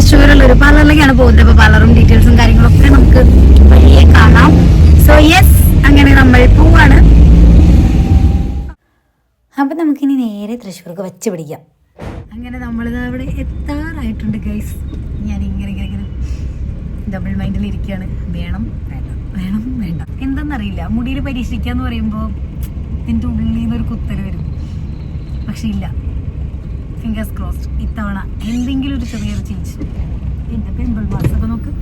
തൃശ്ശൂരുള്ള ഒരു പാർലറിലേക്കാണ് പോകുന്നത്. അപ്പൊ പാർലറും ഡീറ്റെയിൽസും കാര്യങ്ങളൊക്കെ നമുക്ക് വഴിയെ കാണാം. സോ യെസ് അങ്ങനെ നമ്മൾ പോവാണ്. അപ്പൊ നമുക്കിനി നേരെ തൃശ്ശൂർക്ക് വെച്ച് പിടിക്കാം. അങ്ങനെ നമ്മളിത് അവിടെ എത്താറായിട്ടുണ്ട് ഗൈസ് ഞാൻ ഇങ്ങനെ ഇങ്ങനെ ഇങ്ങനെ ഡബിൾ മൈൻഡിൽ ഇരിക്കുകയാണ് വേണം വേണ്ട വേണം വേണ്ട. എന്തെന്നറിയില്ല. മുടിയിൽ പരീക്ഷിക്കുക എന്ന് പറയുമ്പോൾ ഇതിന്റെ ഉള്ളിൽ നിന്നൊരു കുത്തൽ വരും. പക്ഷെ ഇല്ല. ഫിംഗേഴ്സ് ക്രോസ്ഡ് ഇത്തവണ എന്തെങ്കിലും ഒരു ചെറിയൊരു ചേഞ്ച് എന്റെ പിമ്പിൾ മാർക്സ് ഒക്കെ നോക്ക്.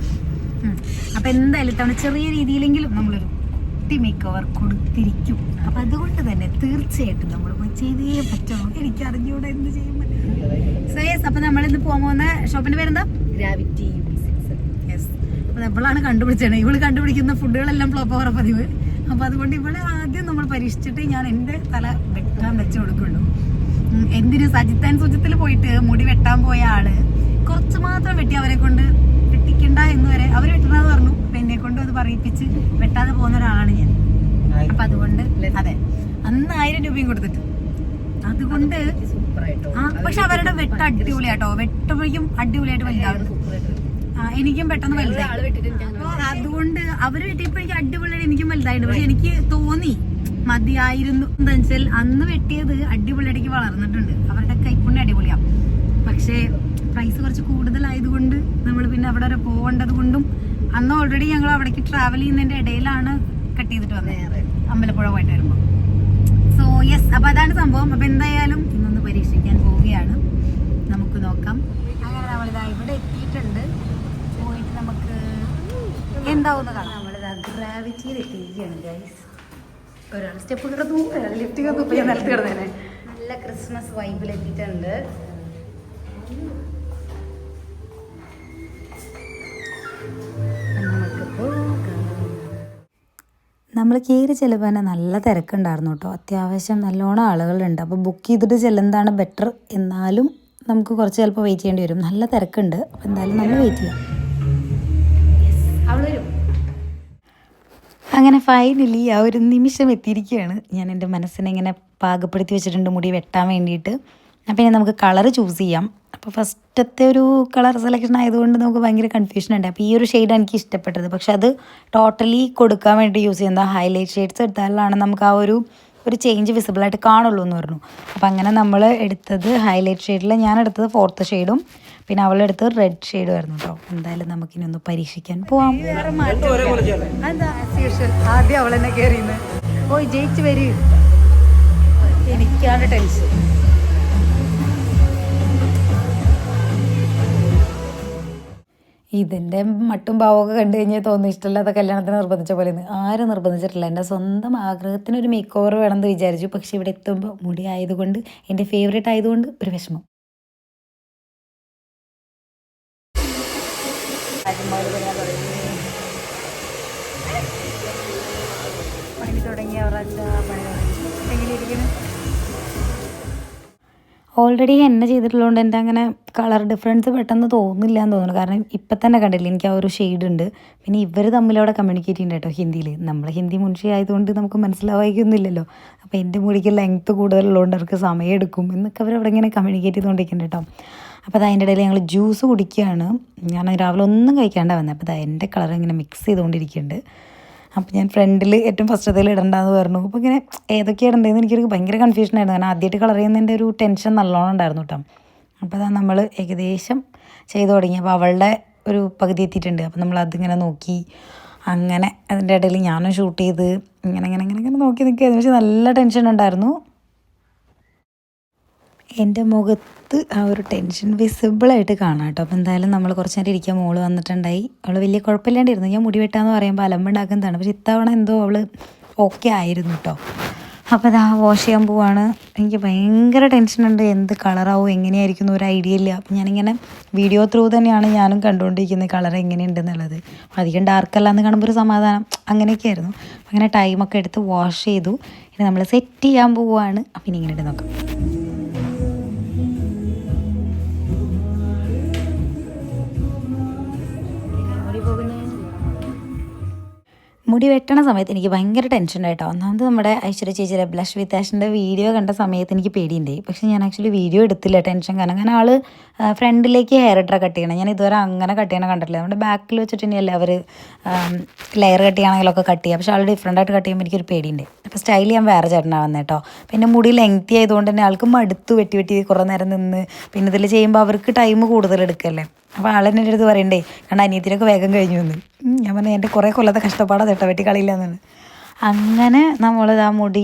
അപ്പൊ എന്തായാലും ഇത്തവണ ചെറിയ രീതിയിലെങ്കിലും നമ്മളൊരു കുട്ടി മേക്ക് ഓവർ കൊടുത്തിരിക്കും. അപ്പൊ അതുകൊണ്ട് തന്നെ തീർച്ചയായിട്ടും നമ്മൾ പോയി ചെയ്തേ പറ്റുള്ളൂ എനിക്ക് അറിഞ്ഞൂടെ എന്ത് ചെയ്യും സേസ് അപ്പൊ നമ്മൾ ഇന്ന് പോകാൻ പോകുന്ന ഷോപ്പിന്റെ പേരെന്താ? ഗ്രാവിറ്റി യെസ് അപ്പൊ ഇവളാണ് കണ്ടുപിടിച്ചത്. ഇവൾ കണ്ടുപിടിക്കുന്ന ഫുഡുകളെല്ലാം ഫ്ലോപ്പ് ഓവർ പതിവ്. അപ്പൊ അതുകൊണ്ട് ഇവളെ ആദ്യം നമ്മൾ പരീക്ഷിച്ചിട്ട് ഞാൻ എന്റെ തല വെക്കാൻ വെച്ചു കൊടുക്കുള്ളൂ. എന്തിന് സജിത്താൻ സുജിത്തിൽ പോയിട്ട് മുടി വെട്ടാൻ പോയ ആൾ? കുറച്ച് മാത്രം വെട്ടി അവരെ കൊണ്ട് വെട്ടിക്കണ്ട എന്ന് വരെ അവർ വെട്ടണമെന്ന് പറഞ്ഞു. അപ്പൊ എന്നെ കൊണ്ട് അത് പറയിപ്പിച്ച് വെട്ടാതെ പോകുന്ന ഒരാളാണ് ഞാൻ. അപ്പൊ അതുകൊണ്ട് അതെ. അന്ന് ആയിരം രൂപയും കൊടുത്തിട്ട്. അതുകൊണ്ട് ആ പക്ഷെ അവരുടെ വെട്ട അടിപൊളിയാട്ടോ. വെട്ടുമ്പോഴേക്കും അടിപൊളിയായിട്ട് വലുതാണ് എനിക്കും പെട്ടെന്ന് വലുതായി. അതുകൊണ്ട് അവർ വെട്ടിയപ്പോഴേക്കും അടിപൊളിയായിട്ട് എനിക്കും വലുതായിട്ടുണ്ട്. പക്ഷെ എനിക്ക് തോന്നി മതിയായിരുന്നു എന്താ വെച്ചാൽ അന്ന് വെട്ടിയത് അടിപൊളിയായിട്ട് വളർന്നിട്ടുണ്ട്. അവരുടെ കൈപ്പുണ്യ അടിപൊളിയാ. പക്ഷേ പ്രൈസ് കുറച്ച് കൂടുതലായതുകൊണ്ട് നമ്മൾ പിന്നെ അവിടെ വരെ പോകേണ്ടത് കൊണ്ടും അന്ന് ഓൾറെഡി ഞങ്ങൾ അവിടേക്ക് ട്രാവൽ ചെയ്യുന്നതിന്റെ ഇടയിലാണ് കട്ട് ചെയ്തിട്ട് വന്നത്. അമ്പലപ്പുഴ പോയിട്ട് വരുമ്പോൾ സോ യെസ് അപ്പൊ അതാണ് സംഭവം. അപ്പൊ എന്തായാലും ഇന്നൊന്ന് പരീക്ഷിക്കാൻ പോവുകയാണ്. നമുക്ക് നോക്കാം. അങ്ങനെ നമ്മളിതാ ഇവിടെ എത്തിയിട്ടുണ്ട്. പോയിട്ട് നമുക്ക് എന്താവുന്ന കാണാം. നമ്മളിതാ ഗ്രാവിറ്റിയിൽ എത്തിയിരിക്കുകയാണ് ഗൈസ് ഒരാൾ സ്റ്റെപ്പ് കിടന്നു ഒരാൾ ലിഫ്റ്റ് കിടന്നു ഇപ്പൊ ഞാൻ നിലത്ത് കിടന്നേനെ. നല്ല ക്രിസ്മസ് വൈബിൽ എത്തിയിട്ടുണ്ട്. നമ്മൾ കയറി ചെല്ലുമ്പോൾ തന്നെ നല്ല തിരക്കുണ്ടായിരുന്നു കേട്ടോ. അത്യാവശ്യം നല്ലോണം ആളുകളുണ്ട്. അപ്പോൾ ബുക്ക് ചെയ്തിട്ട് ചെല്ലുന്നതാണ് ബെറ്റർ എന്നാലും നമുക്ക് കുറച്ച് ചിലപ്പോൾ വെയിറ്റ് ചെയ്യേണ്ടി വരും. നല്ല തിരക്കുണ്ട്. അപ്പോൾ എന്തായാലും നമ്മൾ വെയിറ്റ് ചെയ്യാം. അങ്ങനെ ഫൈനലി ആ ഒരു നിമിഷം എത്തിയിരിക്കുകയാണ്. ഞാൻ എന്റെ മനസ്സിനെ ഇങ്ങനെ പാകപ്പെടുത്തി വെച്ചിട്ടുണ്ട് മുടി വെട്ടാൻ വേണ്ടിയിട്ട്. അപ്പം ഇനി നമുക്ക് കളർ ചൂസ് ചെയ്യാം. അപ്പോൾ ഫസ്റ്റത്തെ ഒരു കളർ സെലക്ഷൻ ആയതുകൊണ്ട് നമുക്ക് ഭയങ്കര കൺഫ്യൂഷൻ ഉണ്ട്. അപ്പോൾ ഈ ഒരു ഷെയ്ഡാണ് എനിക്ക് ഇഷ്ടപ്പെട്ടത്. പക്ഷെ അത് ടോട്ടലി കൊടുക്കാൻ വേണ്ടി യൂസ് ചെയ്യുന്ന ഹൈലൈറ്റ് ഷെയ്ഡ്സ് എടുത്താലാണ് നമുക്ക് ആ ഒരു ഒരു ചേഞ്ച് വിസിബിൾ ആയിട്ട് കാണുള്ളൂ എന്ന് പറഞ്ഞു. അപ്പോൾ അങ്ങനെ നമ്മൾ എടുത്തത് ഹൈലൈറ്റ് ഷെയ്ഡിൽ ഞാൻ എടുത്തത് ഫോർത്ത് ഷെയ്ഡും പിന്നെ അവളുടെ അടുത്ത് റെഡ് ഷെയ്ഡ് വരുന്നു കേട്ടോ എന്തായാലും നമുക്കിനി ഒന്ന് പരീക്ഷിക്കാൻ പോവാം. ആദ്യം അവൾ എന്നെ കയറിയുന്നു ഓ ജയിച്ചു വരൂ. എനിക്കാണ് ടെൻഷൻ ഇതിന്റെ മട്ടും ഭാവമൊക്കെ കണ്ടു കഴിഞ്ഞാൽ തോന്നുന്നു ഇഷ്ടമില്ലാത്ത കല്യാണത്തിന് നിർബന്ധിച്ച പോലെ ആരും നിർബന്ധിച്ചിട്ടില്ല? എന്റെ സ്വന്തം ആഗ്രഹത്തിന് ഒരു മേക്ക് ഓവർ വേണമെന്ന് വിചാരിച്ചു. പക്ഷേ ഇവിടെ എത്തുമ്പോൾ മുടി ആയതുകൊണ്ട് എന്റെ ഫേവറേറ്റ് ആയതുകൊണ്ട് ഒരു വിഷമം. പണി തുടങ്ങിയ ഓൾറെഡി എന്നെ ചെയ്തിട്ടുള്ളതുകൊണ്ട് എന്റെ അങ്ങനെ കളർ ഡിഫറൻസ് പെട്ടെന്ന് തോന്നുന്നില്ല എന്ന് തോന്നുന്നു. കാരണം ഇപ്പം തന്നെ കണ്ടില്ലേ എനിക്ക് ആ ഒരു ഷെയ്ഡ് ഉണ്ട്. പിന്നെ ഇവർ തമ്മിലവിടെ കമ്മ്യൂണിക്കേറ്റ് ചെയ്യുന്നുണ്ട് കേട്ടോ ഹിന്ദിയിൽ നമ്മൾ ഹിന്ദി മുൻഷി ആയതുകൊണ്ട് നമുക്ക് മനസ്സിലാവുന്നില്ലല്ലോ അപ്പോൾ എന്റെ മുടിക്ക് ലെങ്ത്ത് കൂടുതലുള്ളതുകൊണ്ട് അവർക്ക് സമയം എടുക്കും എന്നൊക്കെ അവരവിടെ ഇങ്ങനെ കമ്മ്യൂണിക്കേറ്റ് ചെയ്തുകൊണ്ടിരിക്കുന്നുണ്ട് കേട്ടോ. അപ്പോൾ അത് അതിന്റെ ഇടയിൽ ഞങ്ങൾ ജ്യൂസ് കുടിക്കുകയാണ്. ഞാൻ രാവിലെ ഒന്നും കഴിക്കാണ്ട് വന്നത് അപ്പോൾ അത് എന്റെ കളർ ഇങ്ങനെ മിക്സ് ചെയ്തുകൊണ്ടിരിക്കുന്നുണ്ട് അപ്പോൾ ഞാൻ ഫ്രണ്ടിൽ ഏറ്റവും ഫസ്റ്റ് ഫസ്റ്റത്തിൽ ഇടണ്ടെന്ന് പറഞ്ഞു. അപ്പോൾ ഇങ്ങനെ ഏതൊക്കെ ഇടണ്ടതെന്ന് എനിക്കൊരു ഭയങ്കര കൺഫ്യൂഷൻ ആയിരുന്നു. കാരണം ആദ്യമായിട്ട് കളർ ചെയ്യുന്നതിന്റെ ഒരു ടെൻഷൻ നല്ലോണം ഉണ്ടായിരുന്നു കേട്ടോ അപ്പോൾ അതാ നമ്മൾ ഏകദേശം ചെയ്തു തുടങ്ങി. അപ്പോൾ അവളുടെ ഒരു പകുതി എത്തിയിട്ടുണ്ട്. അപ്പോൾ നമ്മൾ അതിങ്ങനെ നോക്കി. അങ്ങനെ അതിന്റെ ഇടയിൽ ഞാനും ഷൂട്ട് ചെയ്ത് ഇങ്ങനെ ഇങ്ങനെ ഇങ്ങനെ ഇങ്ങനെ നോക്കി നിൽക്കുകയായിരുന്നു. പക്ഷേ നല്ല ടെൻഷൻ ഉണ്ടായിരുന്നു. എന്റെ മുഖത്ത് ആ ഒരു ടെൻഷൻ വിസിബിളായിട്ട് കാണാം കേട്ടോ. അപ്പോൾ എന്തായാലും നമ്മൾ കുറച്ച് നേരം ഇരിക്കാൻ മോൾ വന്നിട്ടുണ്ടായി. അവൾ വലിയ കുഴപ്പമില്ലാണ്ടിരുന്നു. ഞാൻ മുടി വെട്ടാന്ന് പറയുമ്പോൾ അലമ്പുണ്ടാക്കുന്നതാണ്. പക്ഷെ ഇത്തവണ എന്തോ അവൾ ഓക്കെ ആയിരുന്നു കേട്ടോ. അപ്പോൾ ഇതാ വാഷ് ചെയ്യാൻ പോവാണ്. എനിക്ക് ഭയങ്കര ടെൻഷനുണ്ട് എന്ത് കളറാവും എങ്ങനെയായിരിക്കും ഒരു ഐഡിയ ഇല്ല. അപ്പം ഞാനിങ്ങനെ വീഡിയോ ത്രൂ തന്നെയാണ് ഞാനും കണ്ടുകൊണ്ടിരിക്കുന്നത് കളർ എങ്ങനെയുണ്ടെന്നുള്ളത്. അധികം ഡാർക്ക് അല്ലാന്ന് കാണുമ്പോൾ ഒരു സമാധാനം. അങ്ങനെയൊക്കെ ആയിരുന്നു അങ്ങനെ ടൈമൊക്കെ എടുത്ത് വാഷ് ചെയ്തു. ഇനി നമ്മൾ സെറ്റ് ചെയ്യാൻ പോവുകയാണ് അപ്പം ഇനി ഇങ്ങനെ നോക്കാം. മുടി വെട്ടണ സമയത്ത് എനിക്ക് ഭയങ്കര ടെൻഷൻ ആയിട്ടോ. ഒന്നാമത് നമ്മുടെ ഐശ്വര്യ ചേച്ചിയുടെ ബ്ലഷ് വിത്ത് ആഷിന്റെ വീഡിയോ കണ്ട സമയത്ത് എനിക്ക് പേടിയുണ്ടായി പക്ഷെ ഞാൻ ആക്ച്വലി വീഡിയോ എടുത്തില്ല ടെൻഷൻ കാരണം. കാരണം ആൾ ഫ്രണ്ടിലേക്ക് ഹെയർ ഇട്ട കട്ട് ചെയ്യണം. ഞാൻ ഇതുവരെ അങ്ങനെ കട്ട് ചെയ്യണം കണ്ടിട്ടില്ല. നമ്മുടെ ബാക്കിൽ വെച്ചിട്ട് തന്നെയല്ലേ അവർ ലെയർ കട്ട് ചെയ്യണമെങ്കിലൊക്കെ കട്ട് ചെയ്യുക. പക്ഷേ ആൾ ഡിഫറെന്റ് ആയിട്ട് കട്ട് ചെയ്യുമ്പോൾ എനിക്കൊരു പേടിയുണ്ട്. അപ്പോൾ സ്റ്റൈൽ ചെയ്യാൻ വേറെ ചേട്ടനാണ് വന്നത് കേട്ടോ. പിന്നെ മുടി ലെങ്തി ആയതുകൊണ്ട് തന്നെ ആൾക്ക് മടുത്ത് വെട്ടി വെട്ടി കുറേ നേരം നിന്ന്. പിന്നെ ഇതിൽ ചെയ്യുമ്പോൾ അവർക്ക് ടൈം കൂടുതൽ എടുക്കല്ലേ? അപ്പോൾ ആളെന്നെ എന്റെ അടുത്ത് പറയണ്ടേ കാരണം അനിയത്തിനൊക്കെ വേഗം കഴിഞ്ഞു എന്ന് ഞാൻ പറഞ്ഞു എന്റെ കുറേ കൊല്ലത്തെ കഷ്ടപ്പാടാണ് കേട്ടോ വെട്ടി എന്നാണ് അങ്ങനെ നമ്മൾ ആ മുടി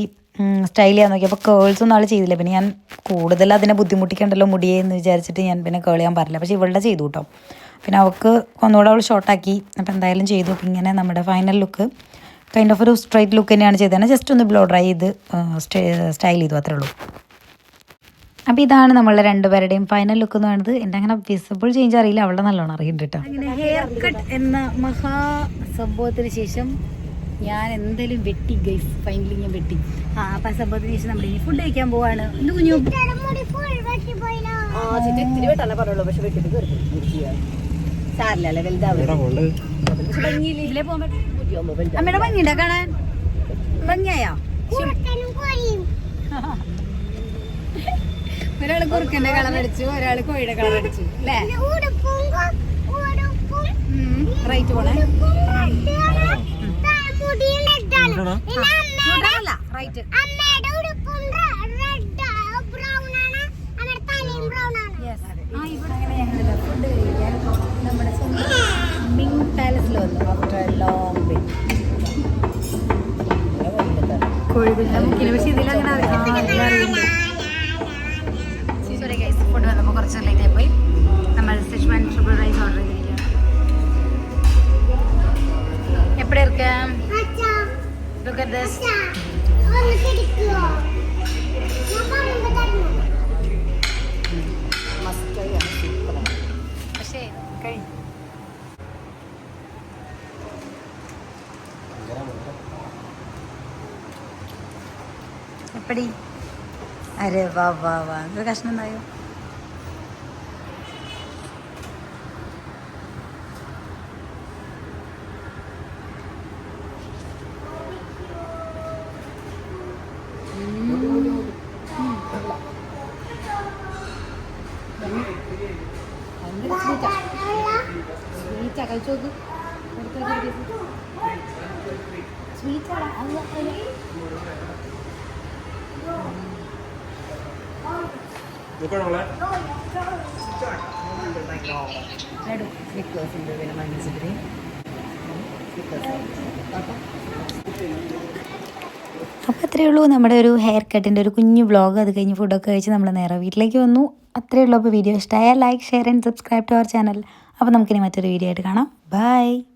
സ്റ്റൈൽ ചെയ്യാൻ നോക്കി. അപ്പോൾ കേൾസ് ഒന്നും ആൾ ചെയ്തില്ല. പിന്നെ ഞാൻ കൂടുതൽ അതിനെ ബുദ്ധിമുട്ടിക്കണ്ടല്ലോ മുടിയെ എന്ന് വിചാരിച്ചിട്ട് ഞാൻ പിന്നെ കേൾ ചെയ്യാൻ പറഞ്ഞില്ല പക്ഷേ ഇവളുടെ ചെയ്തു കേട്ടോ. പിന്നെ അവൾക്ക് ഒന്നുകൂടെ അവൾ ഷോർട്ടാക്കി അപ്പോൾ എന്തായാലും ചെയ്തു. അപ്പോൾ ഇങ്ങനെ നമ്മുടെ ഫൈനൽ ലുക്ക് കൈൻഡ് ഓഫ് ഒരു സ്ട്രൈറ്റ് ലുക്ക് തന്നെയാണ് ചെയ്തത്. ജസ്റ്റ് ഒന്ന് ബ്ലോ ഡ്രൈ ചെയ്ത് സ്റ്റൈൽ ചെയ്തു അത്രേ ഉള്ളൂ. അപ്പോൾ ഇതാണ് നമ്മളെ രണ്ടുപേരുടെയും ഫൈനൽ ലുക്ക് എന്ന് പറയുന്നത്. എന്റെ അങ്ങനെ വിസിബിൾ ചേഞ്ച് അറിയില്ല. അവളുടെ നല്ലോണം അറിയുന്നുണ്ട് അങ്ങനെ ഹെയർ കട്ട് എന്ന മഹാ സംഭവത്തിന് ശേഷം ഞാൻ എന്തായാലും വെട്ടി ഗൈസ് ഫൈനലി ഞാൻ വെട്ടി. ആ അപ്പൊ ആ സംഭവത്തിന് ശേഷം നമ്മൾ ഇനി ഫുഡ് കഴിക്കാൻ പോവാണ്. എന്ത് കുഞ്ഞു? സാരില്ലല്ലേ വലുതാവും. അമ്മയുടെ ഭംഗിയുണ്ടോ കാണാൻ? ഭംഗിയായോ? ഒരാൾ കുറുക്കന്റെ കളർ അടിച്ചു ഒരാൾ കോഴിയുടെ കളർ അടിച്ചു അല്ലേ? റൈറ്റ് പോണേ. റൈറ്റ് റെഡ് ബ്രൗൺ കുറച്ച് പോയി. നമ്മൾ സെഷ്വാൻ ട്രിപ്പിൾ റൈസ് ഓർഡർ ചെയ്തിരിക്കുകയാണ്. എപ്പോഴും ഇരിക്കാം? ഞാൻ പറയുമ്പോ തരണം പക്ഷേ കഴിഞ്ഞു എപ്പടി? അരെ വാ വാ വാ. ഒരു കഷ്ണം എന്തായോ കഴിച്ചു നോക്ക്. അത് അപ്പോൾ അത്രയേ ഉള്ളൂ നമ്മുടെ ഒരു ഹെയർ കട്ടിന്റെ ഒരു കുഞ്ഞു വ്ളോഗ് അത് കഴിഞ്ഞ് ഫുഡൊക്കെ കഴിച്ച് നമ്മൾ നേരെ വീട്ടിലേക്ക് വന്നു. അത്രയേ ഉള്ളൂ. അപ്പോൾ വീഡിയോ ഇഷ്ടമായാൽ like share and subscribe to our channel അപ്പോൾ നമുക്കിനി മറ്റൊരു വീഡിയോ ആയിട്ട് കാണാം. ബൈ.